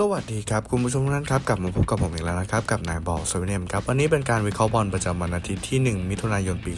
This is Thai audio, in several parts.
สวัสดีครับ คุณผู้ชมทุกท่านครับ กลับมาพบกับผมอีกแล้วนะครับ กับนายบอลเซเว่นเอ็มครับ วันนี้เป็นการวิเคราะห์บอลประจำวันอาทิตย์ที่ 1 มิถุนายนปี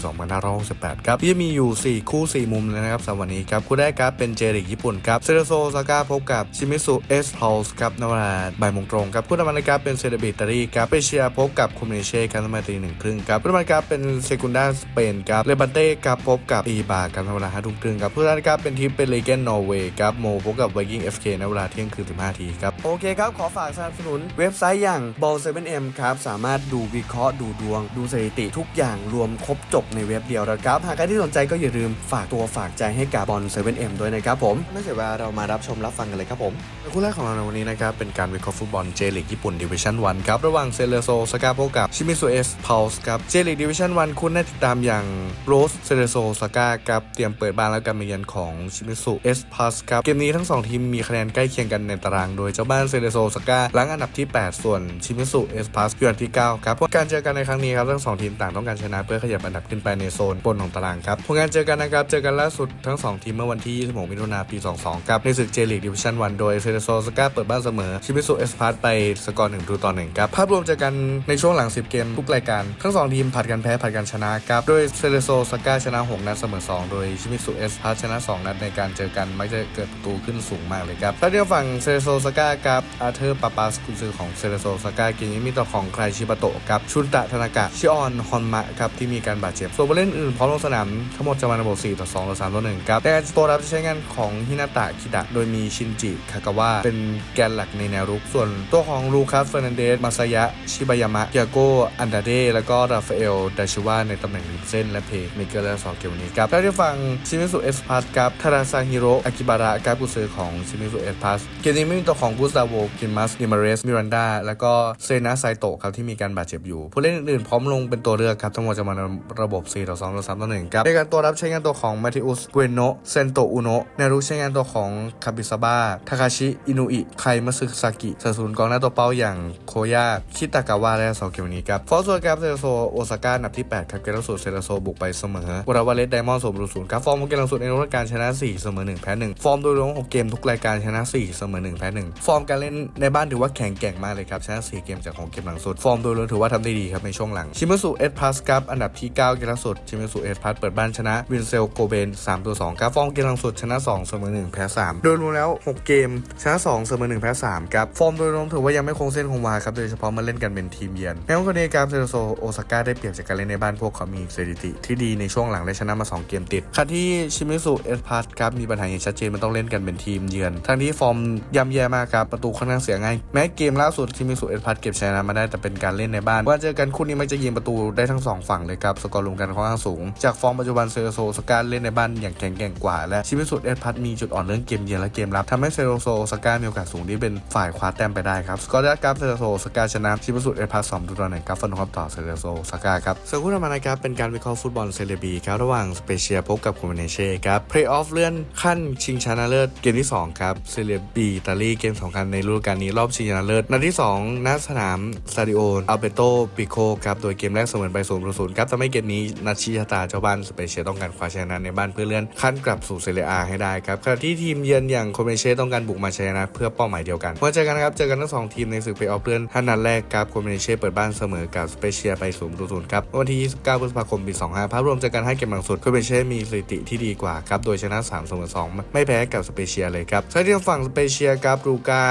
2568 ครับที่มีอยู่ 4 คู่ 4 มุมเลยนะครับสำหรับวันนี้ครับคู่แรกครับเป็นเจริกญี่ปุ่นครับเซเรโซซาก้าพบกับชิมิสุเอสพอลส์ครับในเวลาบ่ายโมงตรงครับคู่ต่อมานะครับเป็นเซเรบิตารีครับเปเชียพบกับคุมเนเช่ครับในเวลาตีหนึ่งครึ่งครับคู่ต่อมาครับเป็นเซกุนดาสเปนครับเลบันเต้ครับพบกับอีบาครับในเวลาห้าทุ่มครึ่งครับคู่ต่อมาครับเป็นทีมเป็นเลเกนนอร์เวย์ครับโมพบกับไวกิ้งเอฟเคในเวลาเที่ยงคืน15นาทีครับโอเคครับ ขอฝากสนับสนุนเว็บไซต์อย่าง ball 7 m ครับ สามารถดูวิเคราะห์ดูดวง ดูสถิติทุกอย่างรวมครบจบในเว็บเดียวนะครับ หากใครที่สนใจก็อย่าลืมฝากตัวฝากใจให้กับบอล 7 m ด้วยนะครับผม ไม่เสียเวลาเรามารับชมรับฟังกันเลยครับผมคู่แรกของเราในวันนี้นะครับเป็นการวิเคราะห์ฟุตบอลเจลีกญี่ปุ่นดิวิชั่น1ครับระหว่างเซเลโซสกาพบกับชิมิสุเอสพาลส์ครับเจลีกดิวิชั่น1คุณน่าติดตามอย่างโรสเซเลโซสกาครับเตรียมเปิดบ้านแล้วการมาเยือนของชิมิสุเอสพาลส์ครับเกมนี้ทั้งสองทีมมีคะแนนใกล้เคียงกันในตาราง โดยเจ้าบ้านเซเลโซสกาหลังอันดับที่ 8 ส่วนชิมิสุเอสพาสอยู่อันดับที่ 9 ครับผลการเจอกันในครั้งนี้ครับทั้งสองทีมต่างต้องการชนะเพื่อขยับอันดับขึ้นไปในโซนบนของตารางครับผลการเจอกันนะครับเจอกันล่าสุดทั้ง 2 ทีมเมื่อวันที่ 26 มิถุนายนปี 22 ครับในศึกเจลีกดิวิชั่น1โดยเซเลโซสกาเปิดบ้านเสมอชิมิสุเอสพาสไปสกอร์1ต่อ1ครับภาพรวมเจอกันในช่วงหลัง 10 เกมทุกรายการทั้งสองทีมผัดกันแพ้ผัดกันชนะครับโดยเซเลโซสกาชนะ 6 นัดเสมอ 2 โดยชิมิสุเอสพาสชนะ 2 นัดในการเจอกันมักจะเกิดประตูขึ้นสูงมากเลยครับถ้าเทียบฝั่งเซเลโซสกากับอาเธอร์ปาปาสกุนซือของเซเลโซสกาเกมนี้มีต่อของใครชิบะโตะกับชุนตะธนากะชิออนฮอนมะครับที่มีการบาดเจ็บ ส่วนผู้เล่นอื่นพร้อมลงสนามทั้งหมดจะมาในระบบ4ต่อ2ต่อ3ต่อ1ครับแต่การตัวรับจะใช้งานของฮินาตะคิดะโดยมีชินจิคากาวะเป็นแกนหลักในแนวรุก ส่วนตัวของลูคัสเฟอร์นันเดสมาซายะชิบายามะเกียโกอันดาเดแล้วก็ราฟาเอลดาชิวาในตำแหน่งริมเส้นและเพย์เมเกอร์และสองเกมนี้ครับแล้วที่ฟังชิมิสุเอสพาสครับทาราซาฮิโรอากิบาระครับกุซือของชิมิสุเอสพาสเกมนี้ไม่มีตัวของกุสตาโวกินมัสนิมาเรสมิรันดาแล้วก็เซนาไซโตะครับที่มีการบาดเจ็บอยู่ ผู้เล่นอื่นๆพร้อมลงเป็นตัวเลือกครับทั้งหมดจะมาในระบบ4ต่อ2ต่อ3ต่อ1ครับในการตัวรับใช้งานตัวของมาติอุสเกวโนเซนโตอุโนะในรุกใช้งานตัวของคาบิซาบะทาคาชิอินุอิไคมัสึซากิสัส่วนกองหน้าตัวเป้าอย่างโคยาคิตากาวะและสองเกมวันนี้ครับฟอร์สโซครับเซโรโซโอซาก้าอันดับที่8ครับเกมล่าสุดเซโรโซบุกไปเสมอวราวาเลสไดมอนด์สมรูศูนย์ครับฟอร์มของเกมล่าสุดในรายการชนะ4เสมอ1แพ้1ฟอร์มโดยรวมของเกมทุกรายการชนะ4เสมอ1แพ้1ฟอร์มการเล่นในบ้านถือว่าแข็งแกร่งมากเลยครับชนะ4เกมจากของเกมหลังสุด ฟอร์มโดยรวมถือว่าทำได้ดีครับในช่วงหลัง ชิมุสุเอสพาสครับอันดับที่ 9 เกมล่าสุด ชิมุสุเอสพาสเปิดบ้านชนะวินเซลโกเบน3ตัว2ครับฟอร์มเกมหลังสุดชนะ 2 เสมอ 1 แพ้ 3 โดยรวมแล้ว 6 เกมชนะ 2 เสมอ 1 แพ้ 3 ครับ ฟอร์มโดยรวมถือว่ายังไม่คงเส้นคงวาครับโดยเฉพาะมาเล่นกันเป็นทีมเยือนในวันนี้ครับเซโรโซโอซาก้าได้เปรียบจากการเล่นในบ้านพวกเขามีสถิติ ที่ดีในช่วงหลังได้ชนะมา 2 เกมติดขณะที่ชิมิสุเอสพาสครับมีปัญหาอย่างชัดเจนมันต้องเล่นกันเป็นทีมเยือน ทั้งที่ฟอร์มย่ำแย่มากครับประตูค่อนข้างเสียง่าย แม้เกมล่าสุดชิมิสุเอสพาสเก็บชนะมาได้แต่เป็นการเล่นในบ้าน ว่าเจอกันคู่นี้มันจะยิงประตูได้ทั้งสองฝั่งเลยครับ สกอร์รวมกันค่อนข้างสูง จากฟอร์มปัจจุบันเซโรโซสกาเล่นในบ้านอย่างแข็งแกร่งกว่า และชิมิสุเอสพาสมีจุดอ่อนเรื่องเกมเยือนและเกมรับทำให้เซโรโซสกามีโอกาสสูงที่เป็นฝ่ายคว้าแต้มไปได้ครับสกอร์ได้ครับเซโรโซสกาชนะชิมิสุเอสพาสสองตัวหนึ่งครับฟันครับต่อเซโรโซสกาครับส่วนคู่ต่อมานะครับเป็นการวิเคราะห์ฟุตบอลเซเลบีครับระหว่างสเปเชียพบกับโคเมเนเช่ครับเพลย์ออฟเลื่อนขั้นชิงชนะเลิศเกมที่2ครับเซเลบีอิตาลีเกมสำคัญในฤดูกาลนี้รอบชิงชนะเลิศนัดที่ 2ณสนามซาดิโออัลเบโตปิโคครับโดยเกมแรกเสมอไป0ูนย์ครับทำให้เกมนี้นัดชี้ชะตาเจ้าบ้านสเปเชียต้องการคว้าชนะในบ้านเพื่อเลื่อนขั้นกลับสู่เซเรียอาให้ได้ครับขณะที่ทีมเยือนอย่างโคเมเช่ต้องการบุกมาชนะเพื่อเป้าหมายเดียวกันเมื่อเจอกันครับเจอกันทั้งสองทีมในศึกเพย์ออฟเลื่อนท่านัดแรกครับโคเมเช่เปิดบ้านเสมอกับสเปเชียไป0ูนย์ครับวันที่ 29 พฤษภาคมปี 25ภาพรวมจอกันให้เกมหลังสุดโคเมเช่มีสถิติที่ดีกว่าครับโดยชนะ3เสมอ2ไม่แพ้กับสเปเชียเลยครับใช้ที่ฝั่งสเปเชียครับลูก้า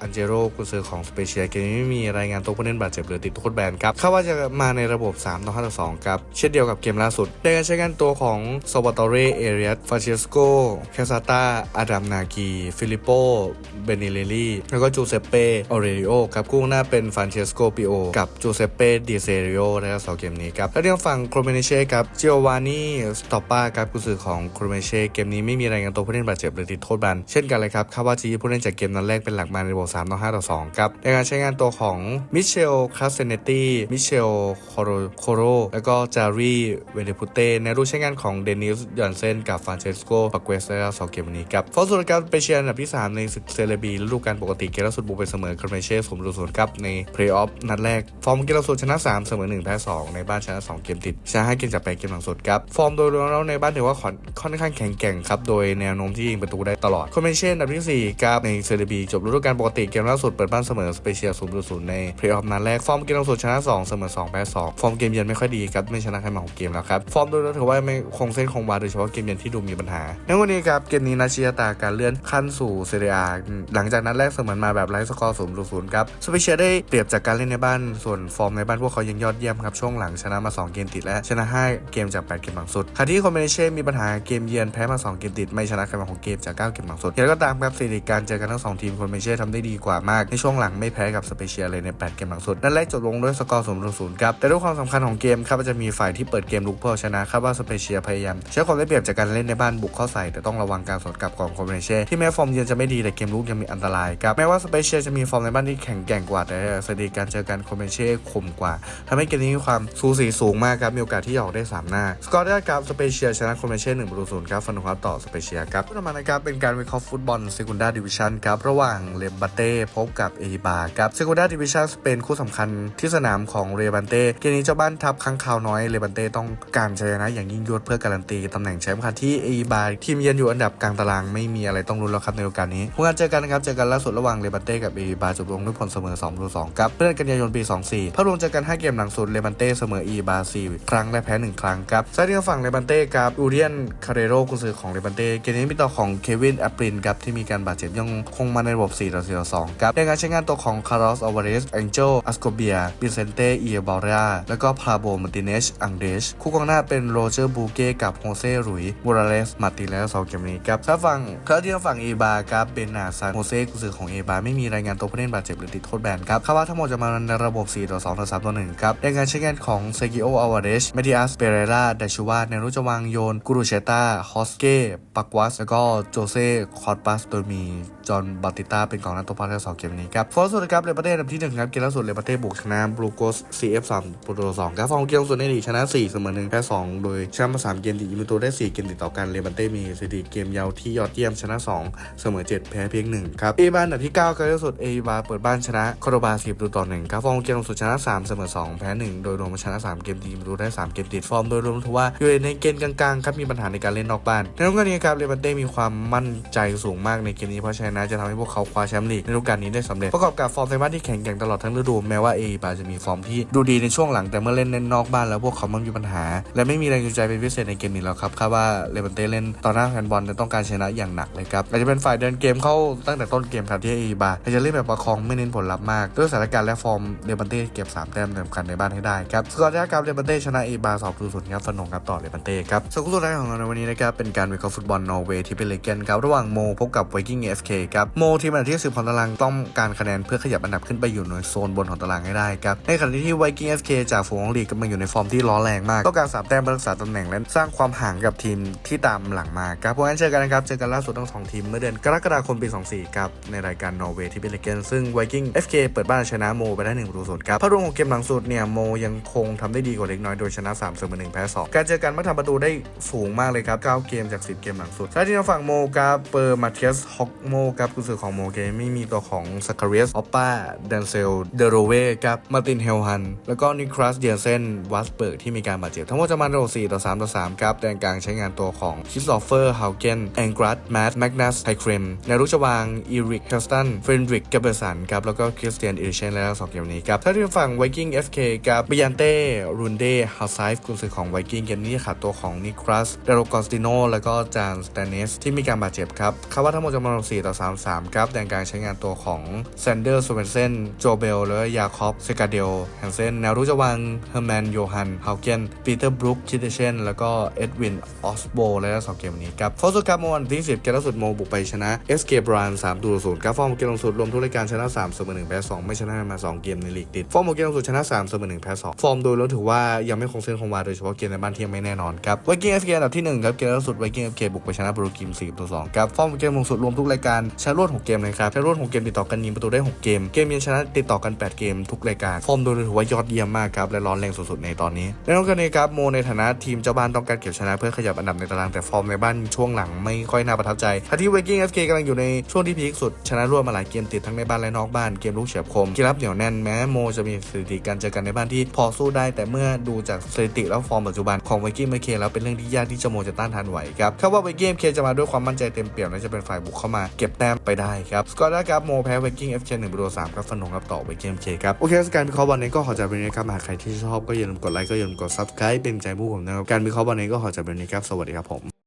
อันเจโรกุนซือของสเปเชียเกมนี้ไม่มีรายงานตัวผู้เล่นบาดเจ็บหรือติดโทษแบนครับคาดว่าจะมาในระบบ 3 ต่อ 5 ต่อ 2 ครับ เช่นเดียวกับเกมล่าสุด ในการใช้งานตัวของโซบาตอเรเอเรียสฟาเชสโกแคซาตาอาดัมนากี ฟิลิปโป เบนิเลลี่ แล้วก็จูเซเป้ออเรริโอครับคู่หน้าเป็นฟานเชสโกปิโอกับจูเซเป้ดิเซริโอนะครับสองเกมนี้ครับแล้วเรื่องฝั่งโครเมเนเช่ครับจิโอวานี่สตอปปาครับกุนซือของโครเมเนเช่เกมนี้ไม่มีรายงานตัวผู้เล่นบาดเจ็บหรือติดโทษแบนเช่นกันเลยครับคาดว่าจะยิงผู้เล่นจากเกมนั้นแรกเป็นหลักมาในระบบ3ต่อ5ต่อ2ครับในการใช้งานตัวของมิเชลคาเซเนตี้มิเชลโคโรโคโรแล้วก็จารีเวเนพุเตในรูปใช้งานของเดนิสยอนเซนกับฟรานเชสโกปาเกสและสองเกมนี้ครับฟอร์สูการไปเชียร์อันดับที่ 3 ในศึกเซเลบีฤดูกาลปกติเกมล่าสุดบุกไปเสมอคาร์เมเช่สมรูศูนย์ครับในเพลย์ออฟนัดแรก ฟอร์มเกมล่าสุดชนะ 3 เสมอ1แพ้2ในบ้านชนะ 2 เกมติดชนะ5เกมจากไปเกมหลังสุดครับฟอร์มโดยรวมแล้วในบ้านถือว่าค่อนข้างแข็งแกร่งครับโดยแนวโน้มที่ยิงประตูได้ตลอดคาร์เมเช่อันดับที่4ครับในเซเลบีจบฤดูกาลปกติเกมล่าสุดเปิดบ้านเสมอสเปเชียล0 0ในเพลย์ออฟนัดแรก ฟอร์มเกมล่าสุดชนะ 2 เสมอ2แพ้2ฟอร์มเกมเยือนไม่ค่อยดีครับไม่ชนะใครมาของเกมแล้วครับ ฟอร์มโดยรวมถือว่าไม่คงเส้นคงวาโดยเฉพาะเกมเยือนที่ดูมีปัญหา ในวันนี้ครับเกมนี้นาชิยาตาการเลื่อนขั้นสู่เซเรียหลังจากนัดแรกเสมอมาแบบไร้สกอร์0 0ครับสเปเชียลได้เปรียบจากการเล่นในบ้านส่วนฟอร์มในบ้านพวกเขายังยอดเยี่ยมครับช่วงหลังชนะมา 2 เกมติดและชนะ 5 เกมจาก 8 เกมหลังสุดขณะที่คอมเบเนเช่มีปัญหาเกมเยือนแพ้มา 2 เกมติดไม่ชนะใครมาของเกมจาก 9 เกมหลังสุดอย่างไรก็ตามครับสถิติการเจอกันทั้ง2ทีมคอมเบเช่ทำได้ดีกว่ามาก ในช่วงหลังไม่แพ้กับสเปเชียลเลยใน 8 เกมหลังสุด นัดแรกจบลงด้วยสกอร์0 0ครับ แต่ด้วยความสำคัญของเกมครับจะมีฝ่ายที่เปิดเกมลุกเพื่อชนะครับว่าสเปเชียลพยายามใช้ความได้เปรียบจากการเล่นในบ้านบุกเข้าใส่แต่ต้องระวังการสวนกลับของคอมเบเช่ที่แม้ฟอร์มเยือนจะไม่ดีแต่เกมลุกยังมีอันตรายครับแม้ว่าสเปเชียลจะมีฟอร์มในบ้านที่แข็งแกร่งกว่าแต่สถิติการเจอกันคอมเบเช่คมกว่าทำให้เกมนี้มีความสูสีสูงมากครับมีโอกาสที่จะออกได้สามหน้า สกอร์ได้ครับสเปเชียลชนะคอมเบเช่หนึ่งประตูศูนย์ครับฟันหัวต่อสเปเชียลครับต่อมานะครับเป็นการวิเคราะห์ฟุตบอลเซกุนดาดิวิชันครับระหว่างเลบาเต้พบกับเอบาครับเซกุนดาดิวิชั่นเป็นคู่สำคัญที่สนามของเรบันเต้เกมนี้เจ้าบ้านทัพค้างคาวน้อยเรบันเต้ต้องการชัยชนะอย่างยิ่งยวดเพื่อการันตีตำแหน่งแชมป์ค่ะที่เอบาทีมเยือนอยู่อันดับกลางตารางไม่มีอะไรต้องรุ้นแล้วครับในโอกาสนี้ผลการเจอกันนะครับเจอกันล่าสุดระหว่างเรบันเต้กับเอบาจบลงด้วยผลเสมอ2-2ครับเพื่อนกันยายนปี 24ภาพรวมเจอกัน 5 เกมหลังสุดเรบันเต้เสมอเอบา4ครั้งและแพ้ 1 ครั้งครับซ้ายที่ฝั่งเรบันเต้กับอูเรียนคาเรโรกุนซือของเรบันเต้เกมนี้มีต่อของเควินแอปรินครับที่มีการบาดเจ็บยังคงมาในระบบ4ต่อ4ต่อ2ครับในการใช้งานตัวของคาร์ลอสอวาเรสแองเจลอัสโกเบียบิเซนเต้เอียบาราแล้วก็พาโบมาติเนชอังเดชคู่กองหน้าเป็นโรเจอร์บูเก้กับโฮเซ่รุยบูราเลสมาตินแล้วสองเกมนี้ครับถ้าฝั่งเขาที่ทางฝั่งเอบาครับเบนนาซานโฮเซ่กุซือของเอบาไม่มีรายงานตัวผู้เล่นบาดเจ็บหรือติดโทษแบนครับคาดว่าทั้งหมดจะมาในระบบ 4 ต่อ 2 ต่อ 3 ต่อ 1 ครับในการใช้งานของเซกิโออาวาเรชเมดิอัสเปเรราเดชูวาเนรุจวังโยนกูรูเชตาฮอสเก้ปักวัสแล้วก็โจเซ่คอร์ปัสโดยมีจอห์นบาติต้าเป็นกองหน้าตัวพักทั้งสองเกมนี้ครับฟอร์สุดครับเลปาเต้อันดับที่หนึ่งครับเกมล่าสุดเลปาเต้บุกชนะบลูโกส CF 3ประตูสองครับฟอร์มเกมล่าสุดในลีกชนะ4เสมอ1แพ้2โดยชนะมา3เกมติดยิงประตูได้ 4 เกมติดต่อกันเลปาเต้มีสถิติเกมยาวที่ยอดเยี่ยมชนะ 2 เสมอ 7 แพ้เพียง1ครับเอบาอันดับที่9เกมล่าสุดเอบาเปิดบ้านชนะโคโรบา4ประตูต่อ1ครับฟอร์มเกมล่าสุดชนะ 3 เสมอ 2 แพ้ 1 โดยรวมชนะ 3 เกมติดยิงประตูได้ 3 เกมติดฟอร์มโดยรวมถือว่าอยู่ในเกณฑ์กลางๆครับมีปัญหาในการเล่นนอกบ้านในฤดูกาลนี้ครับเลปาเต้มีความมั่นใจสูงมากในเกมนี้เพราะชนะจะทำให้พวกเขาคว้าแชมป์ลีกในฤดูกาลนี้ได้สำเร็จประกอบกับฟอร์มในบ้านที่แข็งแกร่งตลอดทั้งฤดูแม้ว่าเอบาจะมีฟอร์มที่ดูดีในช่วงหลังแต่เมื่อเล่นในนอกบ้านแล้วพวกเขามันมีปัญหา และไม่มีแรงจูงใจเป็นพิเศษในเกมนี้แล้วครับคาดว่าเลบันเต้เล่นต่อหน้าแฟนบอลจะต้องการชนะอย่างหนักเลยครับอาจจะเป็นฝ่ายเดินเกมเข้าตั้งแต่ต้นเกมครับที่เอบาจะเล่นแบบประคองไม่เน้นผลลัพธ์มากด้วยสถานการณ์และฟอร์มเลบันเต้เก็บ3แต้มสำคัญในบ้านให้ได้ครับสกอร์แรกครับเลบันเต้ชนะเอบา2 0 0ครับสนองครับต่อเลบันเต้ครับส่วนคู่สุดท้ายของเราในวันนี้นะครับเป็นการวิเคราะห์ฟุตบอลนอร์เวย์ที่เป็นเลเกนครับระหว่างโมพบกับไวกิ้งเอฟเคครับโมทีมอันดับที่10 ของตารางต้องการคะแนนเพื่อขยับอันดับขึ้นไปอยู่ในโซนบนของตารางให้ได้ครับในขณะที่ไวกิ้งเอฟเคจากฝูงลีกกำลังอยู่ในฟอร์มที่ร้อนแรงมากต้องการสามแต้มเพื่อรักษาตำแหน่งและสร้างความห่างกับทีมที่ตามหลังมาครับเพราะงั้นเจอกันนะครับเจอกันล่าสุดทั้งสองทีมเมื่อเดือนกรกฎาคมปี 24ครับในรายการนอร์เวย์ที่เป็นเลเกนซึ่งไวกิ้งเอฟเคเปิดบ้านชนะโมไปได้1ประตูศูนย์ครับภาพรวมของเกมหลังสุดเนี่ยโมยังคงทำได้ดีกว่าเล็กน้อยโดยชนะ3เสมอ1แพ้2การเจอกันมักทำประตูได้สูงมากเลยครับ9เกมจาก 10 เกมหลังสุดท้ายที่ทางฝั่งโมครับเปอร์มาเทียสฮอกโมครับกุญสือของโมเกมไม่มีตัวของสคาริสออปป้าเดนเซลเดโรเวครับมาตินเฮลฮัน แล้วก็นิคลัสเดียเซนวัสเบิร์กที่มีการบาดเจ็บ ทั้งหมดจะมาในระบบ4ต่อ3ต่อ3ครับแดนกลางใช้งานตัวของคิสโตเฟอร์ฮาวเกนแองกรัสแมตแมกนัสไฮเครมในรุชวางอีริกเฮลสตันเฟรนดริกเกเบอร์สันครับแล้วก็คริสเตียนอิริเชนแล้วสองเกมนี้ครับถ้าที่ฝั่งไวกิ้ง FK กับบิยันเต้รุนเดฮาไซฟ์กุนซือของไวกิ้งเกมนี้ขาดตัวของนิคลัสเดโรกอสติโนแล้วก็จานสเตเนสที่มีการบาดเจ็บครับคาดว่าทั้งหมดจะมาในระบบ4ต่อ3 3ครับแดนกลางใช้งานตัวของแซนเดอร์สเวนเซนโจเบลและยาคอบเซกาเดลแฮนเซนแนวรุชวางเฮอร์แมนโยฮันฮาวเกนปีเตอร์บรูคคิดเชนแล้วก็เอ็ดวินออสโบและสองเกมนี้ครับฟอร์สุกับเมื่อวันที่ 10 เกมล่าสุดโมบุกไปชนะเอสเกบราน3ตัวศูนย์ครับฟอร์มเกมล่าสุดรวมทุกรายการชนะ3เสมอ1แพ้2ไม่ชนะมา2เกมในลีกติดฟอร์มเกมล่าสุดชนะ3เสมอ1แพ้2ฟอร์มโดยรวมถือว่ายังไม่คงเส้นคงวาโดยเฉพาะเกมในบ้านที่ยังไม่แน่นอนครับไวกิ้งเอฟเกอันดับที่1ครับเกมล่าสุดไวกิ้งเอฟเบุกไปชนะบรูกิม4ตัว2ครับฟอร์มเกมล่าสุดรวมทุกรายการชนะรวด6เกมเลยครับชนะรวด6เกมติดต่อกันยิงประตูได้ 6 เกม เกมยังชนะติดต่อกัน 8 เกมทุกรายการ ฟอร์มโดยรวมถือว่ายอดเยี่ยมมากครับ และร้อนแรงสุดๆในตอนนี้ในนอกจากนี้ครับโมในฐานะทีมเจ้าบ้านต้องการเก็บชนะเพื่อขยับอันดับในตารางแต่ฟอร์มในบ้านช่วงหลังไม่ค่อยน่าประทับใจขณะที่ไวกิ้งเอฟเคกำลังอยู่ในช่วงที่พีคสุดชนะรวดมาหลายเกมติดทั้งในบ้านและนอกบ้านเกมลูกเฉียบคมกมรับเหนียวแน่นแม้โมจะมีสถิติการเจอกันในบ้านที่พอสู้ได้ แต่เมื่อดูจากสถิติและฟอร์มปัจจุบันของไวกิ้งเอฟเคแล้วเป็นเรื่องที่ยากที่จะโมจะต้านทานไหวครับคาดว่าไวกิ้งเอฟเคจะมาด้วยความมั่นใจเต็มเปี่ยมและจะเป็นฝ่ายบุกเข้ามาเก็บแต้มไปได้ครับสกก็ได้ครับโมแพ้ไวกิ้งเอฟเหนึ่งประตูสามครับฟันธงครับต่อไวกิ้งเอฟเคครับโอเคสการวิเคราะห์บอลนี้ก็ขอจากเป็นนี้ครับหากใครที่ชอบก็อย่าลืมกดไลค์ก็อย่าลืมกดซับสไครป์เป็นใจผู้ผมนะครับการวิเคราะห์บอลนี้ก็ขอจากเป็นนี้ครับสวัสดีครับผม